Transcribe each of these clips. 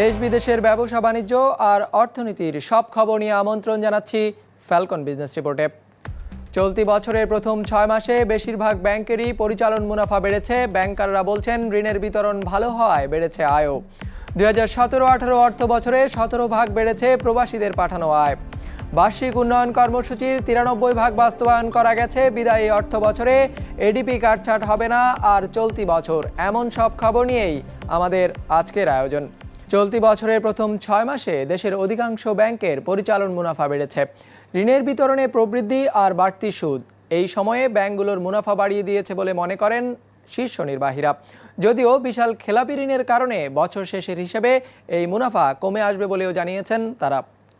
দেশ বিদেশের ব্যবসা বাণিজ্য আর অর্থনীতির সব খবর নিয়ে আমন্ত্রণ জানাচ্ছি ফ্যালকন বিজনেস রিপোর্টে চলতি বছরের প্রথম ছয় মাসে বেশিরভাগ ব্যাংকেরই পরিচালন মুনাফা বেড়েছে। ব্যাংকাররা বলছেন, ঋণের বিতরণ ভালো হওয়ায় বেড়েছে আয়ও। দুই হাজার সতেরো আঠারো অর্থ বছরে সতেরো ভাগ বেড়েছে প্রবাসীদের পাঠানো আয়। বার্ষিক উন্নয়ন কর্মসূচির তিরানব্বই ভাগ বাস্তবায়ন করা গেছে। বিদায়ী অর্থ বছরে এডিপি কাটছাট হবে না। আর চলতি বছর এমন সব খবর নিয়েই আমাদের আজকের আয়োজন। চলতি বছরের প্রথম ছয় মাসে দেশের অধিকাংশ ব্যাংকের পরিচালন মুনাফা বেড়েছে। ঋণের বিতরণে প্রবৃদ্ধি আর বাড়তি সুদ। এই সময়ে ব্যাংকগুলোর মুনাফা বাড়িয়ে দিয়েছে বলে মনে করেন শীর্ষ নির্বাহীরা। যদিও বিশাল খেলাপি ঋণের কারণে বছর শেষের হিসেবে এই মুনাফা কমে আসবে বলেও জানিয়েছেন তারা।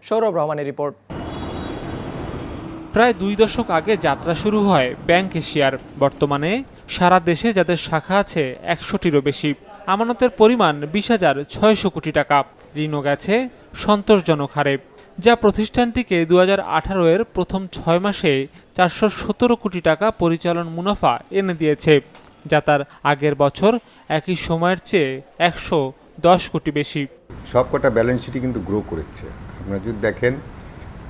সৌরভ রহমানের রিপোর্ট। প্রায় দুই দশক আগে যাত্রা শুরু হয় ব্যাংক এশিয়ার। বর্তমানে সারা দেশে যাদের শাখা আছে একশোটিরও বেশি। আমানতের পরিমাণ বিশ হাজার ছয়শো কোটি টাকা। ঋণও গেছে সন্তোষজনক হারে, যা প্রতিষ্ঠানটিকে দু হাজার এর প্রথম ছয় মাসে চারশো সতেরো কোটি টাকা পরিচালন মুনাফা এনে দিয়েছে, যা তার আগের বছর একই সময়ের চেয়ে একশো দশ কোটি বেশি। সবকটা ব্যালেন্স শিটই কিন্তু গ্রো করেছে। আপনারা যদি দেখেন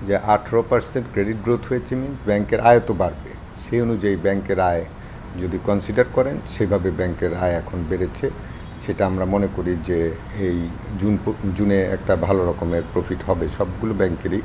যে আঠেরো পার্সেন্ট ক্রেডিট গ্রোথ হয়েছে মিনস ব্যাংকের আয় তো বাড়বে। সেই অনুযায়ী ব্যাংকের আয় যদি কনসিডার করেন, সেভাবে ব্যাংকের আয় এখন বেড়েছে। সেটা আমরা মনে করি যে এই জুন জুনে একটা ভালো রকমের প্রফিট হবে সবগুলো ব্যাংকেরই।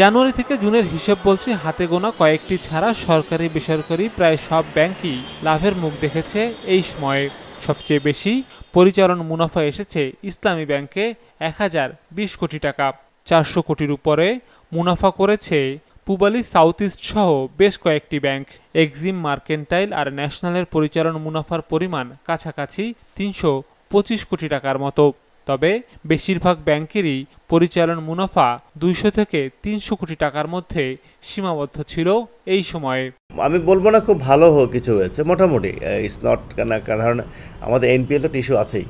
জানুয়ারি থেকে জুনের হিসেব বলছে, হাতে গোনা কয়েকটি ছাড়া সরকারি, বেসরকারি প্রায় সব ব্যাংকই লাভের মুখ দেখেছে এই সময়ে। সবচেয়ে বেশি পরিচালন মুনাফা এসেছে ইসলামী ব্যাংকে এক হাজার বিশ কোটি টাকা। চারশো কোটির উপরে মুনাফা করেছে পুবালি সাউথ ইস্ট সহ বেশ কয়েকটি ব্যাংক। এক্সিম, মার্কেন্টাইল আর ন্যাশনালের পরিচালন মুনাফার পরিমাণ কাছাকাছি তিনশো পঁচিশ কোটি টাকার মতো। তবে বেশিরভাগ ব্যাংকেরই পরিচালন মুনাফা দুইশো থেকে তিনশো কোটি টাকার মধ্যে সীমাবদ্ধ ছিল এই সময়ে। আমি বলব না খুব ভালো কিছু হয়েছে, মোটামুটি ইটস নট কারণ আমাদের এনপিএল তো টিস্যু আছেই।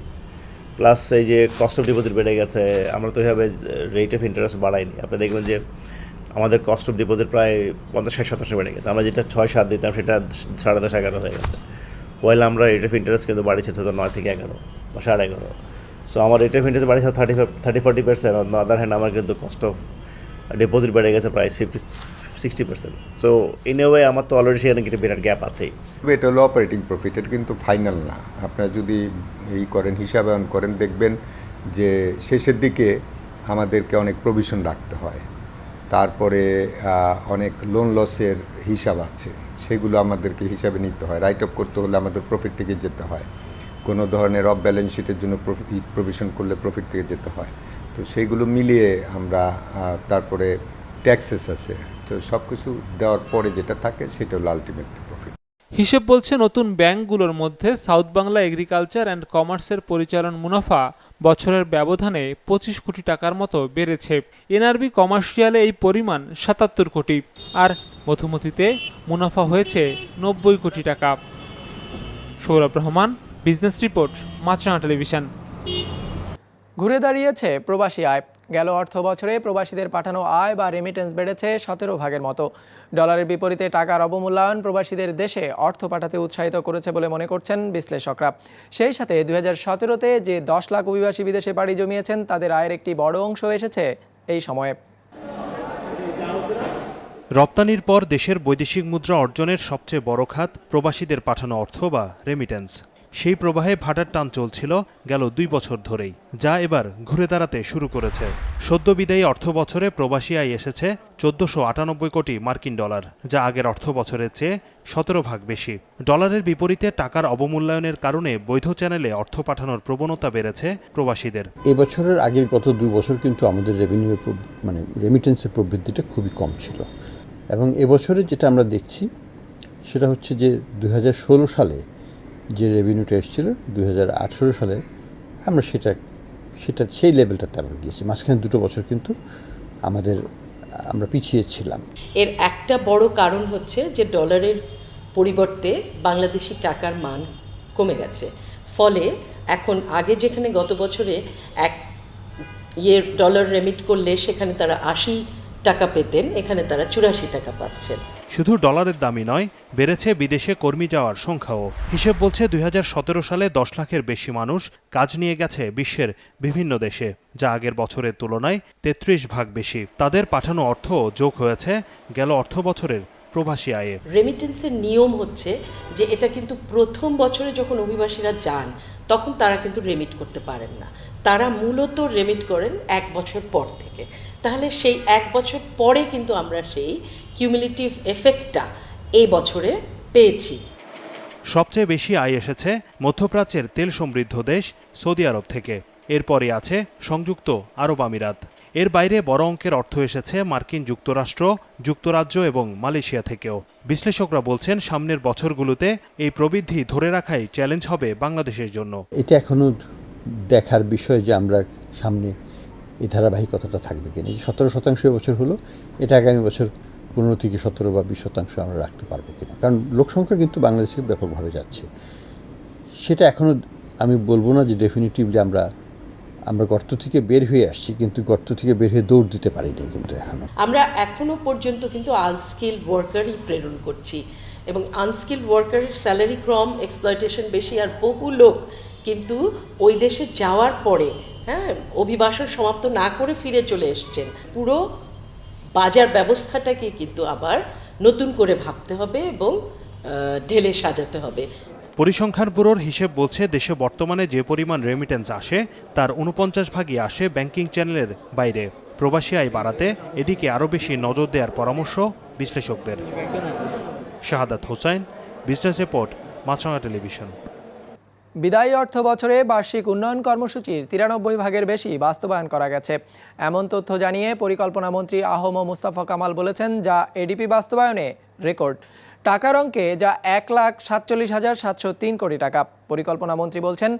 প্লাস এই যে কস্ট অফ ডিপোজিট বেড়ে গেছে, আমরা তো এইভাবে রেট অফ ইন্টারেস্ট বাড়াইনি। আপনি দেখবেন যে আমাদের কস্ট অফ ডিপোজিট প্রায় পঞ্চাশ ষাট শতাংশ বেড়ে গেছে। আমরা যেটা ছয় সাত দিতাম, সেটা সাড়ে দশ এগারো হয়ে গেছে। ওয়াইল আমরা রেট অফ ইন্টারেস্ট কিন্তু বাড়িয়েছি তো নয় থেকে এগারো বা সাড়ে এগারো। সো আমার রেট অফ ইন্টারেস্ট বাড়িয়েছে thirty five thirty forty percent on other hand আমার কিন্তু কস্ট অফ ডিপোজিট বেড়ে গেছে প্রায় fifty sixty percent so in a way আমার তো অলরেডি সেখানে কিছু বিরাট গ্যাপ আছেই। এটা হলো অপারেটিং প্রফিট এটা কিন্তু ফাইনাল না। আপনারা যদি এই করেন হিসাবায়ন করেন, দেখবেন যে শেষের দিকে আমাদেরকে অনেক প্রভিশন রাখতে হয়। তারপরে অনেক লোন লসের হিসাব আছে। সেগুলো আমাদেরকে হিসাবে নিতে হয়। রাইট অফ করতে হলে আমাদের প্রফিট থেকে যেতে হয়। কোনো ধরনের অফ ব্যালেন্স শিটের জন্য প্রভিশন করলে প্রফিট থেকে যেতে হয়। তো সেইগুলো মিলিয়ে আমরা তারপরে ট্যাক্সেস আছে। তো সব কিছু দেওয়ার পরে যেটা থাকে সেটা হলো আলটিমেট প্রফিট হিসেব বলছে নতুন ব্যাংকগুলোর মধ্যে সাউথ বাংলা এগ্রিকালচার অ্যান্ড কমার্সের পরিচালন মুনাফা বছরের ব্যবধানে পঁচিশ কোটি টাকার মতো বেড়েছে। এনআরবি কমার্শিয়ালে এই পরিমাণ সাতাত্তর কোটি। আর মধুমতিতে মুনাফা হয়েছে নব্বই কোটি টাকা। Sourav Rahman business report Maasranga television ঘুরে দাঁড়িয়েছে প্রবাসী আয়। গেল অর্থ বছরে প্রবাসীদের পাঠানো আয় বা রেমিটেন্স বেড়েছে সতেরো ভাগের মতো। ডলারের বিপরীতে টাকার অবমূল্যায়ন প্রবাসীদের দেশে অর্থ পাঠাতে উৎসাহিত করেছে বলে মনে করছেন বিশ্লেষকরা। সেই সাথে দুই হাজার সতেরোতে যে দশ লাখ অভিবাসী বিদেশে পাড়ি জমিয়েছেন, তাদের আয়ের একটি বড় অংশ এসেছে এই সময়ে। রপ্তানির পর দেশের বৈদেশিক মুদ্রা অর্জনের সবচেয়ে বড় খাত প্রবাসীদের পাঠানো অর্থ বা রেমিটেন্স সেই প্রবাহে ভাটার টান চলছিল গেল দুই বছর ধরেই, যা এবার ঘুরে দাঁড়াতে শুরু করেছে। সদ্য বিদায়ী অর্থ বছরে প্রবাসী আয় এসেছে চোদ্দশো আটানব্বই কোটি মার্কিন ডলার, যা আগের অর্থ বছরের চেয়ে সতেরো ভাগ বেশি। ডলারের বিপরীতে টাকার অবমূল্যায়নের কারণে বৈধ চ্যানেলে অর্থ পাঠানোর প্রবণতা বেড়েছে প্রবাসীদের। এবছরের আগের গত দুই বছর কিন্তু আমাদের রেভিনিউ মানে রেমিটেন্সের প্রবৃদ্ধিটা খুবই কম ছিল। এবং এবছরে যেটা আমরা দেখছি, সেটা হচ্ছে যে দু হাজার ষোলো সালে যে রেভিনিউটা এসেছিল, দুই হাজার আঠেরো সালে আমরা সেটা সেটা, সেই লেভেলটাতে আমরা গিয়েছি। মাঝখানে দুটো বছর কিন্তু আমাদের, আমরা পিছিয়ে ছিলাম। এর একটা বড় কারণ হচ্ছে যে ডলারের পরিবর্তে বাংলাদেশি টাকার মান কমে গেছে। ফলে এখন আগে যেখানে গত বছরে এক ইয়ে ডলার রেমিট করলে সেখানে তারা আশি টাকা পেতেন এখানে তারা চুরাশি টাকা পাচ্ছেন। শুধু ডলারের দামই নয় বেড়েছে বিদেশে কর্মী যাওয়ার সংখ্যাও। হিসেব বলছে দুই হাজার সতেরো সালে দশ লাখের বেশি মানুষ কাজ নিয়ে গেছে বিশ্বের বিভিন্ন দেশে যা আগের বছরের তুলনায় তেত্রিশ ভাগ বেশি। তাদের পাঠানো অর্থ যোগ হয়েছে গেল অর্থ বছরের প্রবাসী আয়ে। রেমিটেন্সের নিয়ম হচ্ছে যে এটা কিন্তু প্রথম বছরে যখন অভিবাসীরা যান তখন তারা কিন্তু রেমিট করতে পারেন না। তারা মূলত রেমিট করেন এক বছর পর থেকে। তাহলে সেই এক বছর পরে কিন্তু আমরা সেই কিউমিলেটিভ এফেক্টটা এই বছরে পেয়েছি। সবচেয়ে বেশি আয় এসেছে মধ্যপ্রাচ্যের তেল সমৃদ্ধ দেশ সৌদি আরব থেকে। এরপরে আছে সংযুক্ত আরব আমিরাত। এর বাইরে বড় অঙ্কের অর্থ এসেছে মার্কিন যুক্তরাষ্ট্র যুক্তরাজ্য এবং মালয়েশিয়া থেকেও। বিশ্লেষকরা বলছেন সামনের বছরগুলোতে এই প্রবৃদ্ধি ধরে রাখাই চ্যালেঞ্জ হবে বাংলাদেশের জন্য। এটা এখনও দেখার বিষয় যে আমরা সামনে এই ধারাবাহিকতাটা থাকবে কিনা? এই সতেরো শতাংশ বছর হলো, এটা আগামী বছর পনেরো থেকে সতেরো বা বিশ শতাংশ আমরা রাখতে পারব কিনা? কারণ লোকসংখ্যা কিন্তু বাংলাদেশে ব্যাপকভাবে যাচ্ছে। সেটা এখনও আমি বলব না যে ডেফিনেটিভলি আমরা আমরা গর্ত থেকে বের হয়ে আসছি, কিন্তু গর্ত থেকে বের হয়ে দৌড় দিতে পারিনি কিন্তু এখনও আমরা এখনও পর্যন্ত কিন্তু আনস্কিল ওয়ার্কারই প্রেরণ করছি এবং আনস্কিল ওয়ার্কারের স্যালারি ক্রম এক্সপ্লয়টেশন বেশি আর বহু লোক কিন্তু ওই দেশে যাওয়ার পরে হ্যাঁ অভিবাসন সমাপ্ত না করে ফিরে চলে এসছেন। পুরো বাজার ব্যবস্থাটাকে কিন্তু আবার নতুন করে ভাবতে হবে এবং ঢেলে সাজাতে হবে। পরিসংখ্যান ব্যুরোর হিসেব বলছে, দেশে বর্তমানে যে পরিমাণ রেমিটেন্স আসে, তার উনপঞ্চাশ ভাগই আসে ব্যাংকিং চ্যানেলের বাইরে। প্রবাসী আয় বাড়াতে এদিকে আরও বেশি নজর দেওয়ার পরামর্শ বিশ্লেষকদের। Shahadat Hossain business report Maasranga television বিদায়ী অর্থ বছরে বার্ষিক উন্নয়ন কর্মসূচির তিরানব্বই ভাগের বেশি বাস্তবায়ন করা গেছে। এমন তথ্য জানিয়ে পরিকল্পনা মন্ত্রী আহম মুস্তাফা কামাল বলেছেন, যা এডিপি বাস্তবায়নে রেকর্ড। টাকার অঙ্কে যা এক লাখ সাতচল্লিশ হাজার সাতশো তিন কোটি টাকা। পরিকল্পনা মন্ত্রী বলছেন,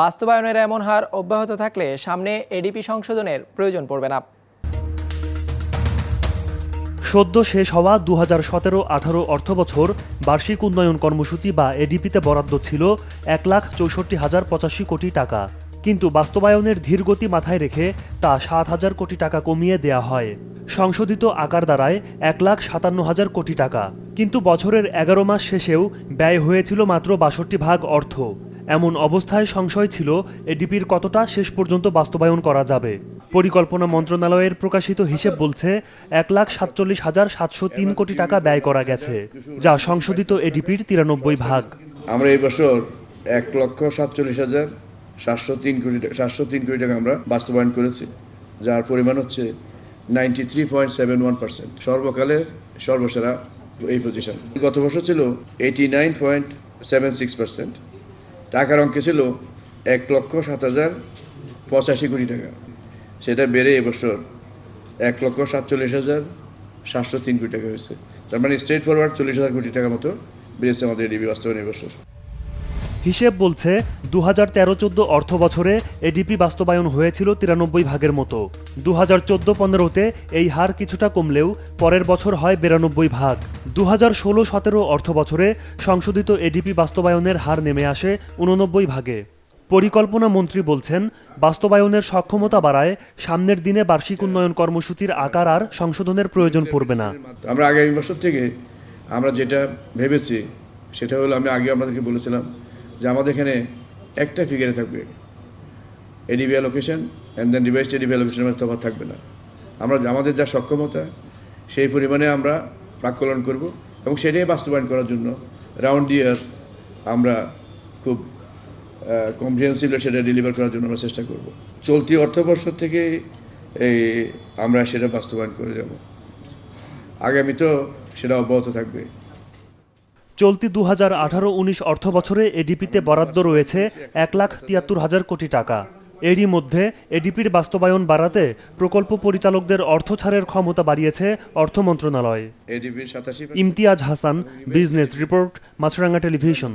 বাস্তবায়নের এমন হার অব্যাহত থাকলে সামনে এডিপি সংশোধনের প্রয়োজন পড়বে না। সদ্য শেষ হওয়া দু হাজার সতেরো আঠারো অর্থবছর বার্ষিক উন্নয়ন কর্মসূচি বা এডিপিতে বরাদ্দ ছিল এক লাখ চৌষট্টি হাজার পঁচাশি কোটি টাকা। কিন্তু বাস্তবায়নের ধীরগতি মাথায় রেখে তা সাত হাজার কোটি টাকা কমিয়ে দেয়া হয়। সংশোধিত আকার দ্বারায় এক লাখ সাতান্ন হাজার কোটি টাকা। কিন্তু বছরের এগারো মাস শেষেও ব্যয় হয়েছিল মাত্র বাষট্টি ভাগ অর্থ। এমন অবস্থায় সংশয় ছিল এডিপির কতটা শেষ পর্যন্ত বাস্তবায়ন করা যাবে। পরিকল্পনা মন্ত্রণালয়ের প্রকাশিত হিসেব বলছে, এক লাখ সাতচল্লিশ হাজার সাতশো তিন কোটি টাকা ব্যয় করা গেছে, যা সংশোধিত এডিপির তিরানব্বই ভাগ। আমরা এই বছর এক লক্ষ সাতচল্লিশ হাজার সাতশো তিন কোটি সাতশো তিন কোটি টাকা আমরা বাস্তবায়ন করেছি, যার পরিমাণ হচ্ছে ninety three point seven one percent সর্বকালের সর্বসেরা এই পজিশন গত বছর ছিল eighty nine point seven six percent টাকার অঙ্কে ছিল এক লক্ষ সাত হাজার পঁচাশি কোটি টাকা। সেটা বেড়ে এবছর এক লক্ষ সাতচল্লিশ হাজার সাতশো তিন কোটি টাকা হয়েছে। তার মানে স্ট্রেট ফরওয়ার্ড চল্লিশ হাজার কোটি টাকা মতো বেড়েছে আমাদের এডিবি বাস্তবায়ন এবছর হিসেব বলছে দু হাজার তেরো চোদ্দ অর্থ বছরে এডিপি বাস্তবায়ন হয়েছিল তিরানব্বই ভাগের মতো। দু হাজার চোদ্দ পনেরোতে এই হার কিছুটা কমলেও পরের বছর হয় বিরানব্বই ভাগ। দু হাজার ষোলো সতেরো অর্থ বছরে সংশোধিত এডিপি বাস্তবায়নের হার নেমে আসে উননব্বই ভাগে। পরিকল্পনা মন্ত্রী বলছেন, বাস্তবায়নের সক্ষমতা বাড়ায় সামনের দিনে বার্ষিক উন্নয়ন কর্মসূচির আকার আর সংশোধনের প্রয়োজন পড়বে না। আমরা আগামী বছর থেকে আমরা যেটা ভেবেছি, সেটা হলো আমি আগে আপনাদেরকে বলেছিলাম যে আমাদের এখানে একটা ফিগারে থাকবে ADB allocation and then device ADB অ্যালোকেশনের মধ্যে তফাৎ থাকবে না। আমরা আমাদের যা সক্ষমতা, সেই পরিমাণে আমরা প্রাক্কলন করব এবং সেটাই বাস্তবায়ন করার জন্য রাউন্ড ইয়ার আমরা খুব কম্প্রিহেন্সিভলি সেটা ডেলিভার করার জন্য আমরা চেষ্টা করব। চলতি অর্থবর্ষ থেকে এই আমরা সেটা বাস্তবায়ন করে যাব। আগামী তো সেটা অব্যাহত থাকবে। চলতি দু হাজার আঠারো উনিশ অর্থ বছরে এডিপিতে বরাদ্দ রয়েছে এক লাখ তিয়াত্তর হাজার কোটি টাকা। এরই মধ্যে এডিপির বাস্তবায়ন বাড়াতে প্রকল্প পরিচালকদের অর্থ ছাড়ের ক্ষমতা বাড়িয়েছে অর্থ মন্ত্রণালয়। Imtiaz Hasan business report Maasranga television.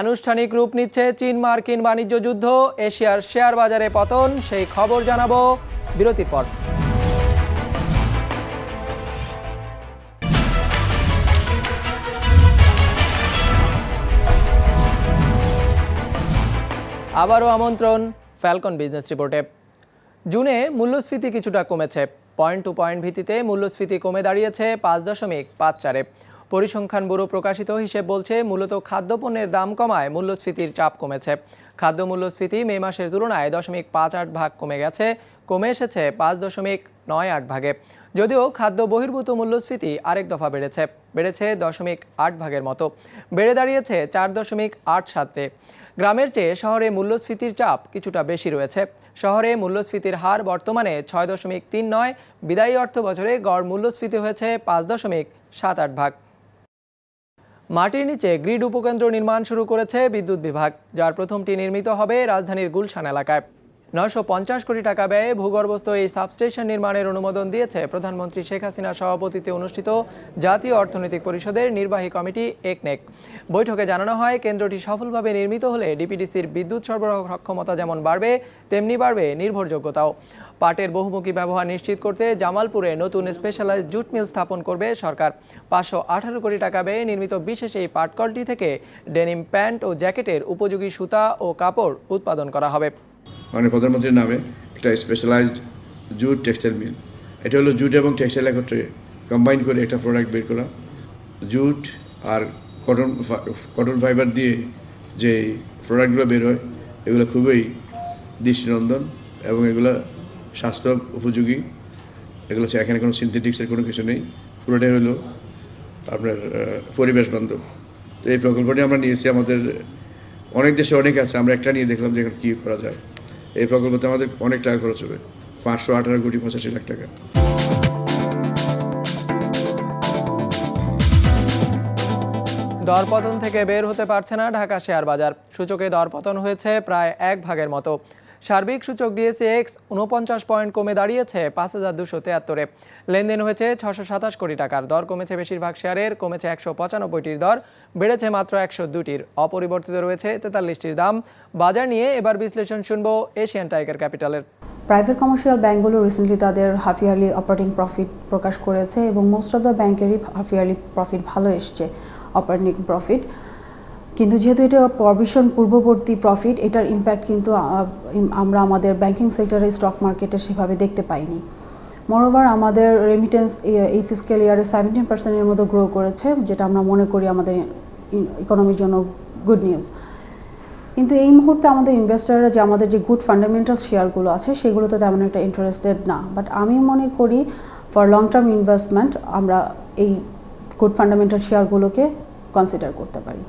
আনুষ্ঠানিক রূপ নিচ্ছে চীন মার্কিন বাণিজ্য যুদ্ধ এশিয়ার শেয়ার বাজারে পতন সেই খবর জানাব বিরতির পর। আবারও আমন্ত্রণ ফ্যালকন বিজনেস রিপোর্টে জুনে মূল্যস্ফীতি কিছুটা কমেছে। পয়েন্ট টু পয়েন্ট ভিত্তিতে মূল্যস্ফীতি কমে দাঁড়িয়েছে পাঁচ দশমিক পাঁচ চারে। পরিসংখ্যান ব্যুরো প্রকাশিত হিসেব বলছে, মূলত খাদ্যপণ্যের দাম কমায় মূল্যস্ফীতির চাপ কমেছে। খাদ্য মূল্যস্ফীতি মে মাসের তুলনায় দশমিক পাঁচ আট ভাগ কমে গেছে, কমে এসেছে পাঁচ দশমিক নয় আট ভাগে। যদিও খাদ্য বহির্ভূত মূল্যস্ফীতি আরেক দফা বেড়েছে বেড়েছে দশমিক আট ভাগের মতো। বেড়ে দাঁড়িয়েছে চার দশমিক আট সাতে। গ্রামের চেয়ে শহরে মূল্যস্ফীতির চাপ কিছুটা বেশি রয়েছে। শহরে মূল্যস্ফীতির হার বর্তমানে ছয় দশমিক তিন নয়, বিদায়ী অর্থ বছরে গড় মূল্যস্ফীতি হয়েছে পাঁচ দশমিক সাত আট ভাগ। মাটির নিচে গ্রিড উপকেন্দ্র নির্মাণ শুরু করেছে বিদ্যুৎ বিভাগ, যার প্রথমটি নির্মিত হবে রাজধানীর গুলশান এলাকায়। পঞ্চাশ কোটি টাকা ব্যয়ে ভূগর্ভস্থ এই সাবস্টেশন নির্মাণের অনুমোদন দিয়েছে প্রধানমন্ত্রী শেখ হাসিনার সভাপতিত্বে অনুষ্ঠিত জাতীয় অর্থনৈতিক পরিষদের নির্বাহী কমিটি একনেক। বৈঠকে জানানো হয়, কেন্দ্রটি সফলভাবে নির্মিত হলে ডিপিডিসির বিদ্যুৎ সরবরাহ সক্ষমতা যেমন বাড়বে, তেমনি বাড়বে নির্ভরযোগ্যতাও। পাটের বহুমুখী ব্যবহার নিশ্চিত করতে জামালপুরে নতুন স্পেশালাইজড জুট মিল স্থাপন করবে সরকার। পাঁচশো আঠারো কোটি টাকা ব্যয়ে নির্মিত বিশেষ এই পাটকলটি থেকে ডেনিম প্যান্ট ও জ্যাকেটের উপযোগী সুতা ও কাপড় উৎপাদন করা হবে। মানে প্রধানমন্ত্রীর নামে একটা স্পেশালাইজড জুট টেক্সটাইল মিল এটা হলো জুট এবং টেক্সটাইল একত্রে কম্বাইন করে একটা প্রোডাক্ট বের করা। জুট আর কটন কটন ফাইবার দিয়ে যে প্রোডাক্টগুলো বের হয়, এগুলো খুবই দৃষ্টিনন্দন এবং এগুলো স্বাস্থ্য উপযোগী। এগুলো হচ্ছে এখানে কোনো সিনথেটিক্সের কোনো কিছু নেই। পুরোটাই হলো আপনার পরিবেশ বান্ধব। তো এই প্রকল্পটি আমরা নিয়েছি, আমাদের অনেক দেশে অনেক আছে। আমরা একটা নিয়ে দেখলাম যে এখানে কী করা যায়। এই প্রকল্পতে আমাদের অনেক টাকা খরচ হবে। পাঁচশো আঠারো কোটি পঁচাশি লাখ টাকা। দরপতন থেকে বের হতে পারছে না ঢাকা শেয়ার বাজার। সূচকে দরপতন হয়েছে প্রায় এক ভাগের মতো। সার্বিক সূচক ডিএসি এক্স উনপঞ্চাশ পয়েন্ট কমে দাঁড়িয়েছে পাঁচ হাজার দুশো তেয়াত্তরে। লেনদেন হয়েছে ছশো সাতাশ কোটি টাকার। দর কমেছে বেশিরভাগ শেয়ারের, কমেছে একশো পঁচানব্বইটির দর, বেড়েছে মাত্র একশো দুটির। অপরিবর্তিত রয়েছে তেতাল্লিশটির দাম। বাজার নিয়ে এবার বিশ্লেষণ শুনব এশিয়ান টাইগার ক্যাপিটালের। প্রাইভেট কমার্শিয়াল ব্যাঙ্কগুলো রিসেন্টলি তাদের হাফ ইয়ারলি অপারেটিং প্রফিট প্রকাশ করেছে এবং মোস্ট অফ দ্য ব্যাংকেরই হাফ ইয়ারলি প্রফিট ভালো এসছে। অপারেটিং প্রফিট কিন্তু যেহেতু এটা প্রভিশন পূর্ববর্তী প্রফিট এটার ইম্প্যাক্ট কিন্তু আমরা আমাদের ব্যাংকিং সেক্টরে স্টক মার্কেটে সেভাবে দেখতে পাইনি। মোরওভার আমাদের রেমিটেন্স এই ফিজিক্যাল ইয়ারে সেভেন্টিন পার্সেন্টের মতো গ্রো করেছে, যেটা আমরা মনে করি আমাদের ইকোনমির জন্য গুড নিউজ কিন্তু এই মুহূর্তে আমাদের ইনভেস্টাররা যে আমাদের যে গুড ফান্ডামেন্টাল শেয়ারগুলো আছে, সেগুলোতে তেমন একটা ইন্টারেস্টেড না। বাট আমি মনে করি ফর লং টার্ম ইনভেস্টমেন্ট আমরা এই গুড ফান্ডামেন্টাল শেয়ারগুলোকে কনসিডার করতে পারি।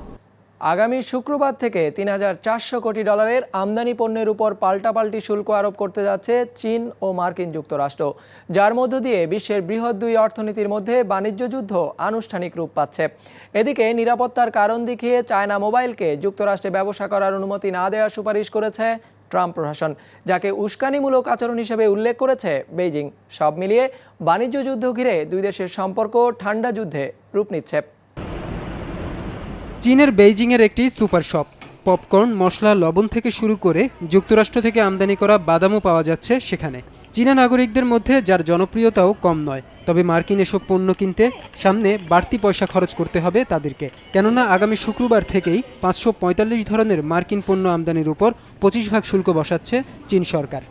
আগামী শুক্রবার থেকে তিন হাজার চারশো কোটি ডলারের আমদানি পণ্যের উপর পাল্টাপাল্টি শুল্ক আরোপ করতে যাচ্ছে চীন ও মার্কিন যুক্তরাষ্ট্র। যার মধ্য দিয়ে বিশ্বের বৃহৎ দুই অর্থনীতির মধ্যে বাণিজ্য যুদ্ধ আনুষ্ঠানিক রূপ পাচ্ছে। এদিকে নিরাপত্তার কারণ দেখিয়ে চায়না মোবাইলকে যুক্তরাষ্ট্রে ব্যবসা করার অনুমতি না দেওয়ার সুপারিশ করেছে ট্রাম্প প্রশাসন, যাকে উস্কানিমূলক আচরণ হিসেবে উল্লেখ করেছে বেইজিং। সব মিলিয়ে বাণিজ্য যুদ্ধ ঘিরে দুই দেশের সম্পর্ক ঠান্ডা যুদ্ধে রূপ নিচ্ছে। চীনের বেইজিংয়ের একটি সুপার শপ। পপকর্ন, মশলা, লবণ থেকে শুরু করে যুক্তরাষ্ট্র থেকে আমদানি করা বাদামও পাওয়া যাচ্ছে সেখানে। চীনা নাগরিকদের মধ্যে যার জনপ্রিয়তাও কম নয়, তবে মার্কিন এসব পণ্য কিনতে সামনে বাড়তি পয়সা খরচ করতে হবে তাদেরকে। কেননা আগামী শুক্রবার থেকেই পাঁচশো পঁয়তাল্লিশ ধরনের মার্কিন পণ্য আমদানির উপর পঁচিশ ভাগ শুল্ক বসাচ্ছে চীন সরকার।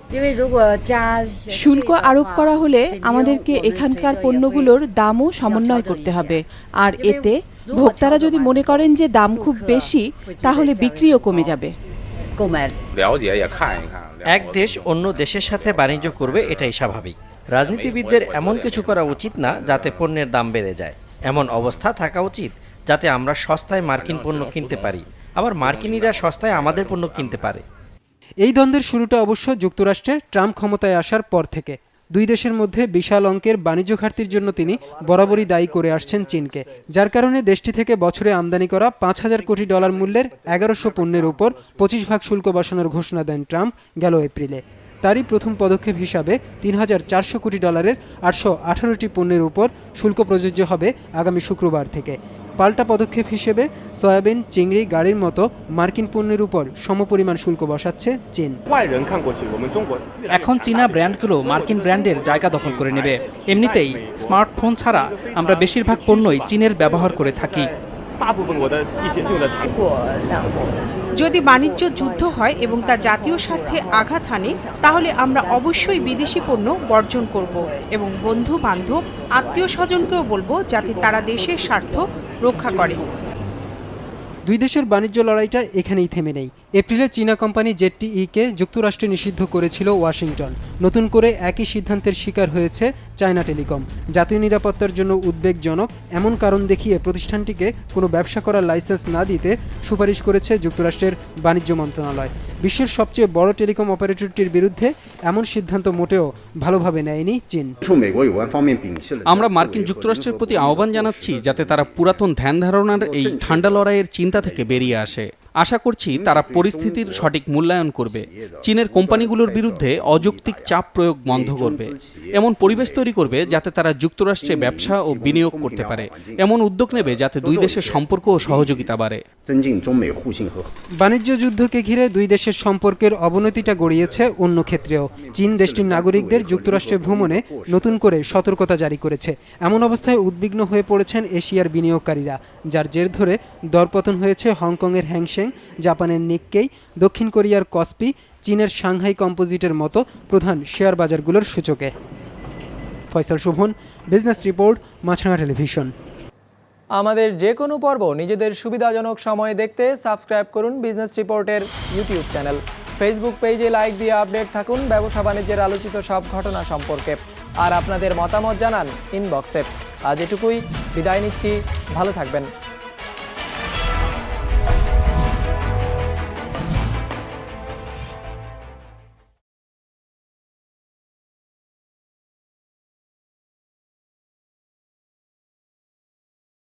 শুল্ক আরোপ করা হলে আমাদেরকে এখানকার পণ্যগুলোর দামও সমন্বয় করতে হবে, আর এতে ভোক্তারা যদি মনে করেন যে দাম খুব বেশি তাহলে বিক্রিও কমে যাবে। এক দেশ অন্য দেশের সাথে বাণিজ্য করবে এটাই স্বাভাবিক। রাজনীতিবিদদের এমন কিছু করা উচিত না যাতে পণ্যের দাম বেড়ে যায়। এমন অবস্থা থাকা উচিত যাতে আমরা সস্তায় মার্কিন পণ্য কিনতে পারি। আবার মার্কিনিরা সস্তায় আমাদের পণ্য কিনতে পারে। এই দ্বন্দ্বের শুরুটা অবশ্য যুক্তরাষ্ট্রে ট্রাম্প ক্ষমতায় আসার পর থেকে। দুই দেশের মধ্যে বিশাল অঙ্কের বাণিজ্য ঘাটতির জন্য তিনি বরাবরই দায়ী করে আসছেন চীনকে, যার কারণে দেশটি থেকে বছরে আমদানি করা পাঁচ হাজার কোটি ডলার মূল্যের এগারোশো পণ্যের উপর পঁচিশ ভাগ শুল্ক বসানোর ঘোষণা দেন ট্রাম্প গেল এপ্রিলে। তারই প্রথম পদক্ষেপ হিসাবে তিন হাজার চারশো কোটি ডলারের আটশো আঠারোটি পণ্যের উপর শুল্ক প্রযোজ্য হবে আগামী শুক্রবার থেকে। পাল্টা পদক্ষেপ হিসেবে সয়াবিন, চিংড়ি, গাড়ির মতো মার্কিন পণ্যের উপর সমপরিমাণ শুল্ক বসাচ্ছে চীন। এখন চীনা ব্র্যান্ডগুলো মার্কিন ব্র্যান্ডের জায়গা দখল করে নেবে। এমনিতেই স্মার্টফোন ছাড়া আমরা বেশিরভাগ পণ্যই চীনের ব্যবহার করে থাকি। যদি বাণিজ্য যুদ্ধ হয় এবং তা জাতীয় স্বার্থে আঘাত হানে তাহলে আমরা অবশ্যই বিদেশি পণ্য বর্জন করব এবং বন্ধু বান্ধব আত্মীয় স্বজনকেও বলব যাতে তারা দেশের স্বার্থ রক্ষা করে দুই দেশের বাণিজ্য লড়াইটা এখানেই থেমে নেই এপ্রিলে চীনা কোম্পানি জেটটিইকে যুক্তরাষ্ট্রে নিষিদ্ধ করেছিল ওয়াশিংটন। নতুন করে একই সিদ্ধান্তের শিকার হয়েছে চায়না টেলিকম। জাতীয় নিরাপত্তার জন্য উদ্বেগজনক, এমন কারণ দেখিয়ে প্রতিষ্ঠানটিকে কোনো ব্যবসা করার লাইসেন্স না দিতে সুপারিশ করেছে যুক্তরাষ্ট্রের বাণিজ্য মন্ত্রণালয়। বিশ্বের সবচেয়ে বড় টেলিকম অপারেটরটির বিরুদ্ধে এমন সিদ্ধান্ত মোটেও ভালোভাবে নেয়নি চীন। আমরা মার্কিন যুক্তরাষ্ট্রের প্রতি আহ্বান জানাচ্ছি যাতে তারা পুরাতন ধ্যান ধারণার এই ঠান্ডা লড়াইয়ের চিন্তা থেকে বেরিয়ে আসে। আশা করছি তারা পরিস্থিতির সঠিক মূল্যায়ন করবে। চীনের কোম্পানিগুলোর বিরুদ্ধে অযৌক্তিক চাপ প্রয়োগ বন্ধ করবে। এমন পরিবেশ তৈরি করবে যাতে তারা যুক্তরাষ্ট্রে ব্যবসা ও বিনিয়োগ করতে পারে। এমন উদ্যোগ নেবে যাতে দুই দেশের সম্পর্ক ও সহযোগিতা বাড়ে। বাণিজ্য যুদ্ধকে ঘিরে দুই দেশের সম্পর্কের অবনতিটা গড়িয়েছে অন্য ক্ষেত্রেও। চীন দেশটির নাগরিকদের যুক্তরাষ্ট্রে ভ্রমণে নতুন করে সতর্কতা জারি করেছে। এমন অবস্থায় উদ্বিগ্ন হয়ে পড়েছেন এশিয়ার বিনিয়োগকারীরা, যার জের ধরে দরপতন হয়েছে হংকংয়ের হ্যাংসে হ্যাংশেং জাপানের নিক্কেই দক্ষিণ কোরিয়ার কসপি, চীনের সাংহাই কম্পোজিটের মতো প্রধান শেয়ার বাজারগুলোর সূচকে। Faisal Shovon, business report, Maasranga television. আমাদের যে কোনো পর্ব নিজেদের সুবিধাজনক সময়ে দেখতে সাবস্ক্রাইব করুন বিজনেস রিপোর্টের ইউটিউব চ্যানেল। ফেসবুক পেজে লাইক দিয়ে আপডেট থাকুন ব্যবসা বাণিজ্যের আলোচিত সব ঘটনা সম্পর্কে। আর আপনাদের মতামত জানান ইনবক্সে আজ এটুকুই, বিদায় নিচ্ছি, ভালো থাকবেন।